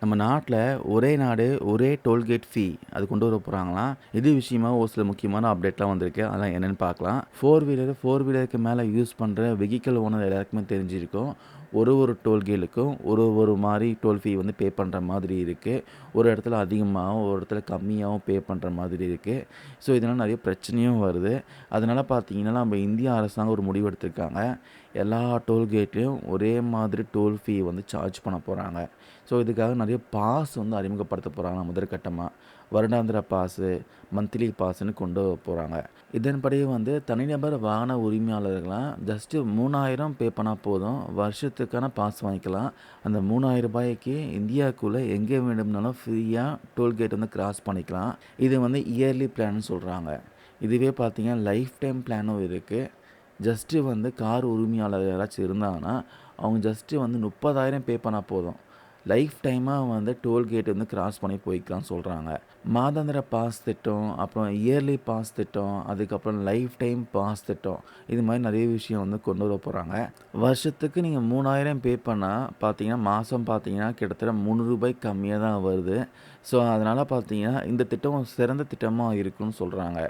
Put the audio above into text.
நம்ம நாட்டில் ஒரே நாடு ஒரே டோல்கேட் ஃபீ அது கொண்டு வர போகிறாங்களாம் இது விஷயமா ஒரு சில முக்கியமான அப்டேட்லாம் வந்திருக்கு. அதெல்லாம் என்னென்னு பார்க்கலாம். ஃபோர் வீலர் ஃபோர் வீலருக்கு மேலே யூஸ் பண்ணுற வெஹிக்கல் ஓனர் எல்லாருக்குமே தெரிஞ்சிருக்கும். ஒரு ஒரு டோல்கேலுக்கும் ஒரு ஒரு மாதிரி டோல் ஃபீ வந்து பே பண்ணுற மாதிரி இருக்குது ஒரு இடத்துல அதிகமாகவும் ஒரு இடத்துல கம்மியாகவும் பே பண்ணுற மாதிரி இருக்குது ஸோ இதனால் நிறைய பிரச்சனையும் வருது. அதனால் பார்த்தீங்கன்னா நம்ம இந்திய அரசாங்கம் ஒரு முடிவு எடுத்திருக்காங்க. எல்லா டோல்கேட்லேயும் ஒரே மாதிரி டோல் ஃபீ வந்து சார்ஜ் பண்ண போகிறாங்க ஸோ இதுக்காக நிறைய பாஸ் வந்து அறிமுகப்படுத்த போகிறாங்க முதற்கட்டமாக வருடாந்திர பாஸு மந்த்லி பாஸ்ன்னு கொண்டு போகிறாங்க இதன்படி வந்து தனிநபர் வாகன உரிமையாளர்களாம் ஜஸ்ட்டு மூணாயிரம் பே பண்ணால் போதும். வருஷத்துக்கான பாஸ் வாங்கிக்கலாம். அந்த மூணாயிரம் ரூபாய்க்கு இந்தியாவுக்குள்ளே எங்கே வேண்டும்னாலும் ஃப்ரீயாக டோல்கேட் வந்து கிராஸ் பண்ணிக்கலாம். இது வந்து இயர்லி பிளான்னு சொல்கிறாங்க இதுவே பார்த்தீங்கன்னா லைஃப் டைம் பிளானும் இருக்குது ஜஸ்ட்டு வந்து கார் உரிமையாளர் யாராச்சும் இருந்தாங்கன்னா அவங்க ஜஸ்ட்டு வந்து முப்பதாயிரம் பே பண்ணால் போதும். லைஃப் டைமாக வந்து டோல்கேட் வந்து கிராஸ் பண்ணி போய்க்கலாம்னு சொல்கிறாங்க மாதாந்திர பாஸ் திட்டம் அப்புறம் இயர்லி பாஸ் திட்டம் அதுக்கப்புறம் லைஃப் டைம் பாஸ் திட்டம் இது மாதிரி நிறைய விஷயம் வந்து கொண்டு வர போகிறாங்க வருஷத்துக்கு நீங்கள் மூணாயிரம் பே பண்ணால் பார்த்தீங்கன்னா மாதம் பார்த்தீங்கன்னா கிட்டத்தட்ட முந்நூறுபாய் கம்மியாக தான் வருது. ஸோ அதனால் பார்த்தீங்கன்னா இந்த திட்டம் சிறந்த திட்டமாக இருக்குன்னு சொல்கிறாங்க